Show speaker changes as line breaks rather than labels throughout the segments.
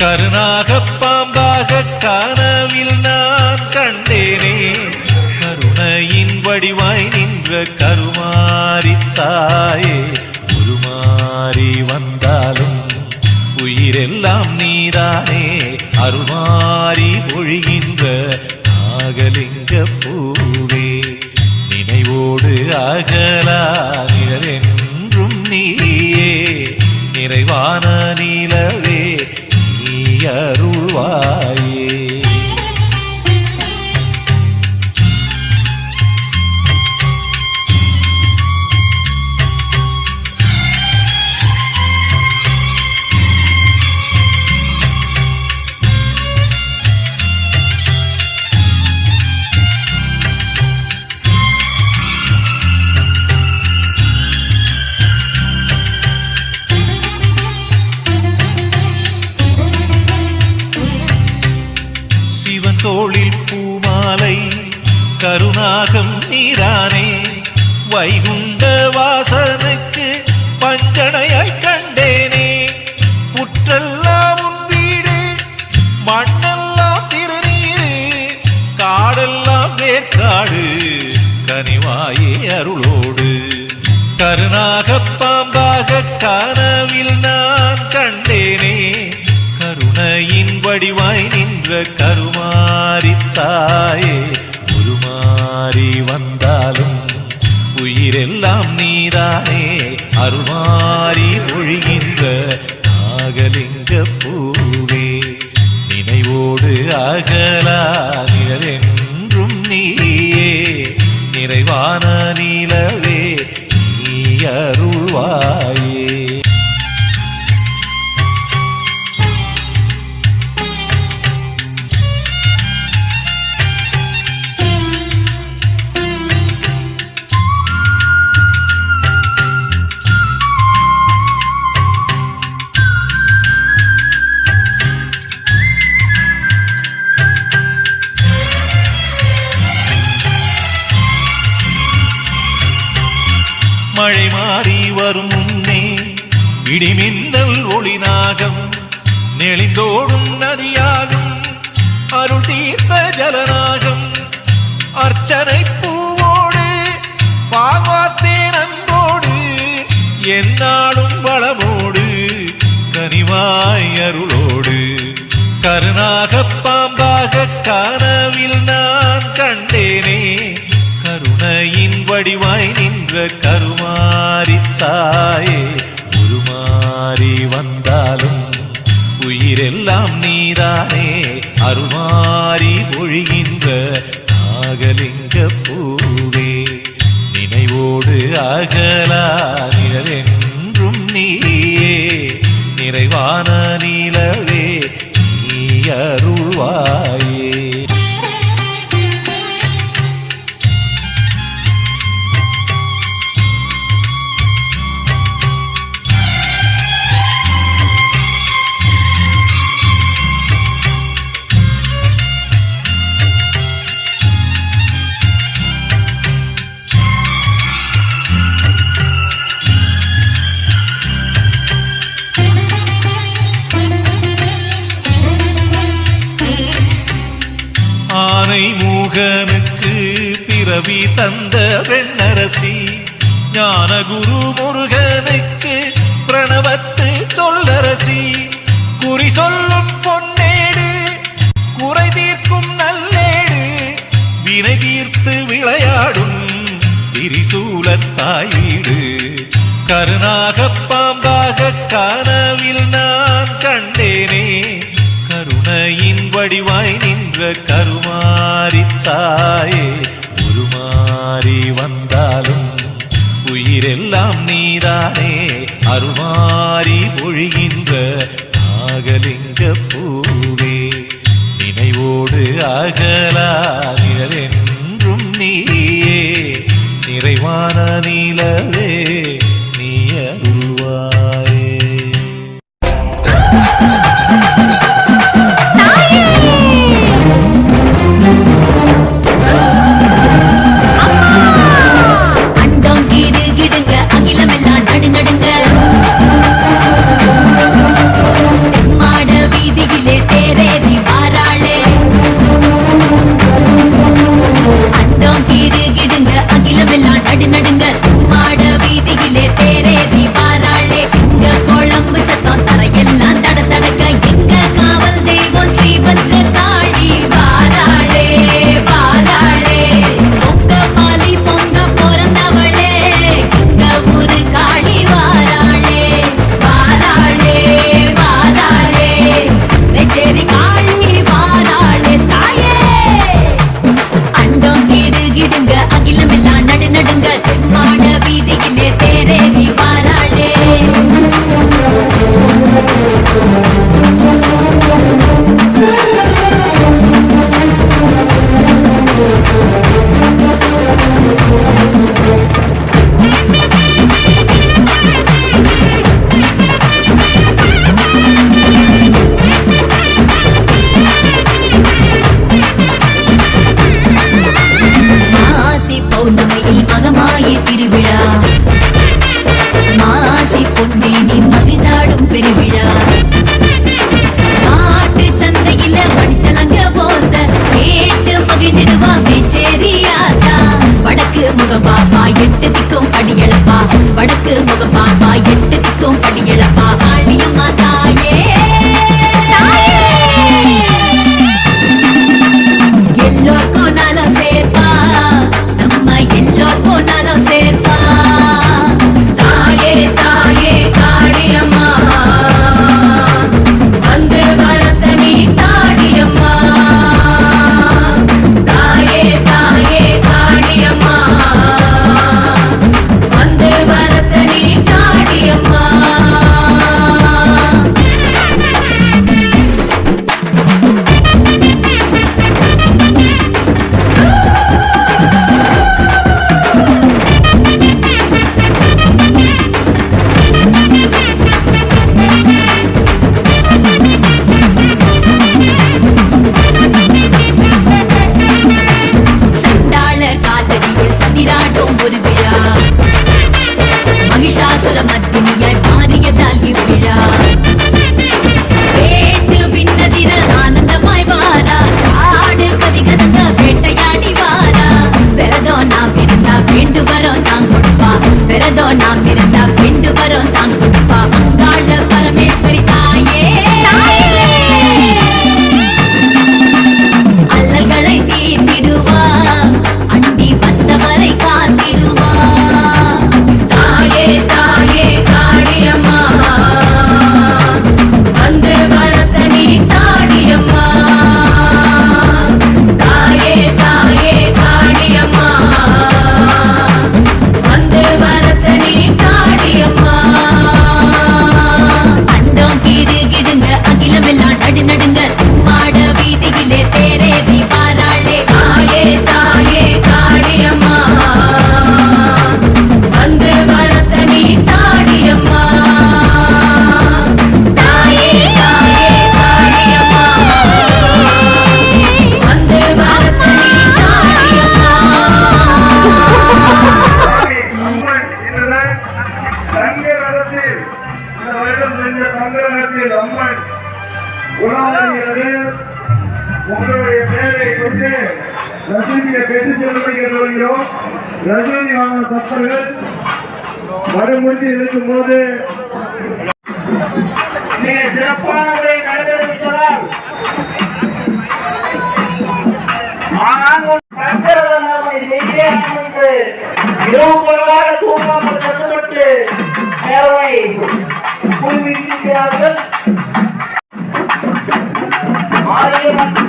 கருணாக பாம்பாக கனவில் நான் கண்டேனே. கருணையின் வடிவாய் நின்ற கருமாரி தாயே உருமாறி வந்தாலும் உயிரெல்லாம் நீதானே. அருமாறி மொழி வைகுண்ட வாசனுக்கு பஞ்சனையாய் கண்டேனே. புற்றெல்லாம் உன் வீடு மண்ணெல்லாம் திருநீரு காடெல்லாம் வேர்க்காடு கனிவாயே அருளோடு. கருணாக பாம்பாக கனவில் நான் கண்டேனே. கருணையின் வடிவாய் நின்ற கருமாரி தாயே உருமாறி வந்தாலும் உயிரெல்லாம் நீதானே. அருள்மாறி ஒழிகின்ற நாகலிங்க பூவே. நினைவோடு அகலா மழை மாறி வரும் முன்னே இடிமின்னல் ஒளிநாகம் நெளிந்தோடும் நதியாகும் அருள் தீர்த்த ஜலநாகம். அர்ச்சனை பூவோடு பால்வாத்தேன் அன்போடு என்னாலும் வளமோடு கனிவாய் அருளோடு. கருணாகப்பா வடிவாய் நின்ற கருமாறி தாயே உருமாறி வந்தாலும் உயிரெல்லாம் நீதானே. அருமாறி ஒழிகின்ற நாகலிங்க பூவே நினைவோடு அகலா நிழலென்றும் நீயே. நிறைவான நிலவே நீ அருள்வாயே. பிறவி தந்த வெண்ணரசி ஞான குரு முருகனுக்கு பிரணவத்து சொல்லரசி. குறி சொல்லும் பொன்னேடு குறை தீர்க்கும் நல்லேடு வினை தீர்த்து விளையாடும் திரிசூலத்தாயீடு கருணாக பாம்பாக கனவில் நான் கண்டேனே கருணையின் வடிவாய் நின்ற கருமாரித்தாயே மாறி வந்தாலும் உயிரெல்லாம் நீதானே. அருள்மாறி பொழிகின்ற நாகலிங்க பூவே நினைவோடு அகலா நிழலென்றும் நீயே. நிறைவான நிலவே
வருடம் செஞ்ச தங்கத்தில் அம்மன் உலாவுகிறது உங்களுடைய பேரை கொண்டு ரசீதியை பெற்று செல்வதற்கு வருகிறோம். ரசீதி வாங்கின பக்தர்கள் மறுமொழி இருக்கும் போது
மிக சிறப்பான முறை நடைபெறுவதால் ஆனால் உன் இரவு தூங்காமல் குழுவிச்சிருக்கிறார்கள் ஆலயம்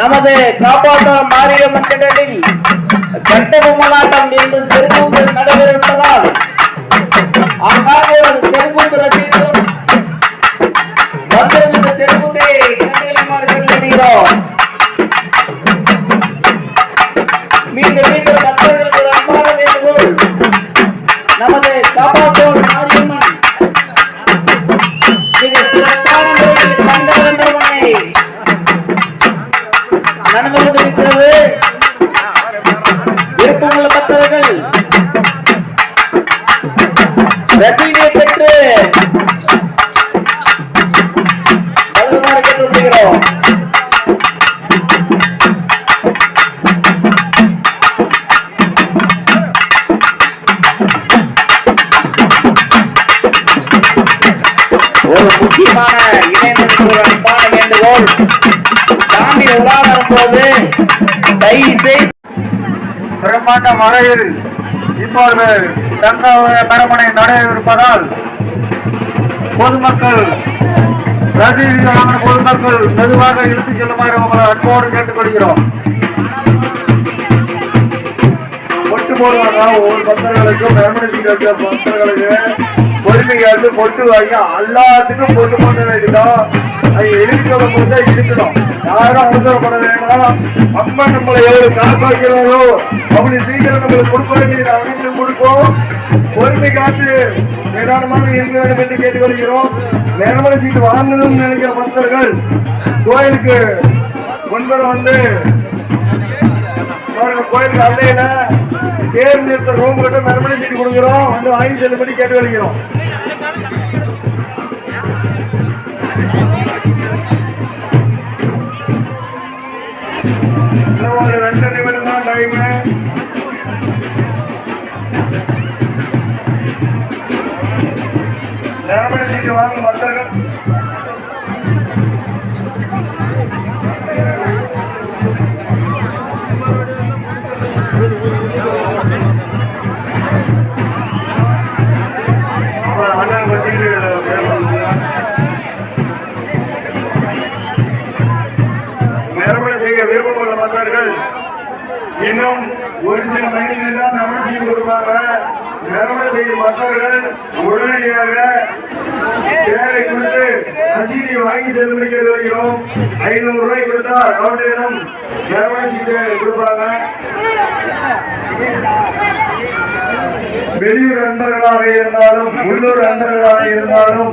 நமது காப்பாற்ற மாரியம்மன் திடலில் கட்ட பொம்மலாட்டம் என்று தெருக்கூத்து நடைபெறுவதால் ஆங்காங்கே ஒரு தெருக்கூத்து ரசிகர் ஒரு முக்கியமான இணையதளத்தில் ஒரு அன்பான வேண்டுகோள். சாமி உலா போது தயவு செய்து
பிரம்மாண்ட மழையில் இப்பொழுது தங்க பரமனை நடைபெறுவதால் பொதுமக்கள் ரசிகர்களான பொதுமக்கள் மெதுவாக இழுத்துச் செல்லுமாறு உங்களை அன்போடு கேட்டுக்கொள்கிறோம். ஒட்டு போடுவாங்க ஒவ்வொரு பக்தர்களுக்கும் மெமரிசி பக்தர்களுக்கு பக்தர்களுக்கு பொட்டு வாங்கி எல்லாத்துக்கும் பொட்டு பண்ண வேண்டியதான் அது இழுக்கணும் போது இழுக்கணும் யாரும் அவசரப்பட வேண்டாம். அம்மா நம்மளை எவ்வளவு காப்பாக்கிறாரோ அப்படி சீக்கிரம் நம்மளுக்கு கொடுக்க வேண்டியது அனைத்து கொடுப்போம். பொறுமை காத்து நிதானமாக இருக்க வேண்டும் என்று கேட்டுக்கொள்கிறோம். நேரமலை சீட்டு வாங்கணும்னு நினைக்கிற பக்தர்கள் கோயிலுக்கு முன்பு வந்து கோயிலுக்கு அல்லையில தேர் நிறுத்த ரூம் கிட்ட மறுபடி சீட்டு கொடுக்குறோம். வந்து வாங்கி செல்லும்படி கேட்டு வருகிறோம் இன்னும் ஒரு ரெண்டு நிமிடம் தான் டைமு? மறுபடி சீட்டு வாங்க பக்தர்கள். விருப்பமுள்ள இன்னும் ஒரு சில மணி தான் தமிழ் செய்து கொடுப்பாங்க. நிறைவு செய்யும் மக்கள் உடனடியாக பேரை கொடுத்து ரசீதை வாங்கி செல்லும்படி கேட்டு ஐநூறு ரூபாய் கொடுத்தா கவுண்டரிடம் நிறைவு சீட்டு கொடுப்பாங்க. வெளியூர் நண்பர்களாக இருந்தாலும் உள்ளூர் நண்பர்களாக இருந்தாலும்